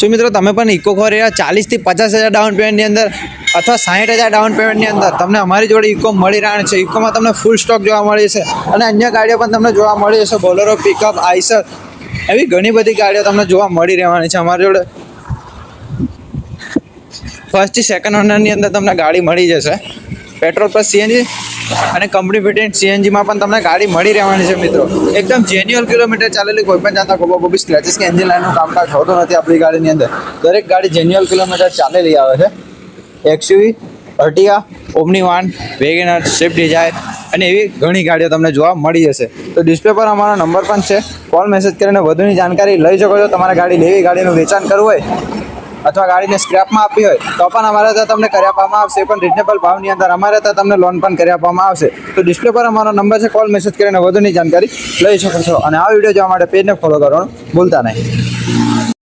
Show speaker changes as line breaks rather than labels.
શું મિત્રો? તમે પણ ઇકો ફોર એવા ચાલીસથી પચાસ હજાર ડાઉન પેમેન્ટની અંદર અથવા સાહીઠ હજાર ડાઉન પેમેન્ટની અંદર તમને અમારી જોડે ઇકો મળી રહ્યા છે. ઇકોમાં તમને ફૂલ સ્ટોક જોવા મળી છે અને અન્ય ગાડીઓ પણ તમને જોવા મળી જશે બોલેરો પિકઅપ આઈસર એવી ઘણી બધી ગાડીઓ તમને જોવા મળી રહેવાની છે અમારી જોડે. ફર્સ્ટથી સેકન્ડ ઓનરની અંદર તમને ગાડી મળી જશે. પેટ્રોલ પ્લસ સીએનજી અને કંપની ફિટેડ સીએનજીમાં પણ તમને ગાડી મળી રહેવાની છે મિત્રો. એકદમ જેન્યુઅલ કિલોમીટર ચાલેલી કોઈ પણ જાતના કોઈ કોઈ સ્ક્રેચિસ કે એન્જિન લાઇનનું કામકાજ હોતું નથી આપણી ગાડીની અંદર. દરેક ગાડી જેન્યુઅલ કિલોમીટર ચાલેલી આવે છે. XUV Ertiga Omni van WagonR Swift Dzire અને એવી ઘણી ગાડીઓ તમને જોવા મળી જશે. તો ડિસ્પ્લે પર અમારો નંબર પણ છે. કોલ મેસેજ કરીને વધુની જાણકારી લઈ શકો છો. તમારે ગાડી લેવી, ગાડીનું વેચાણ કરવું હોય અથવા ગાડીને સ્ક્રેપમાં આપવી હોય, તો પણ અમારે ત્યાં તમને કરી આપવામાં આવશે, પણ રિઝનેબલ ભાવની અંદર અમારે ત્યાં તમને લોન પણ કરી આપવામાં આવશે. તો ડિસ્પ્લે પર અમારો નંબર છે કોલ મેસેજ કરીને વધુની જાણકારી લઈ શકો છો. અને આ વીડિયો જોવા માટે પેજને ફોલો કરવાનું ભૂલતા નહીં.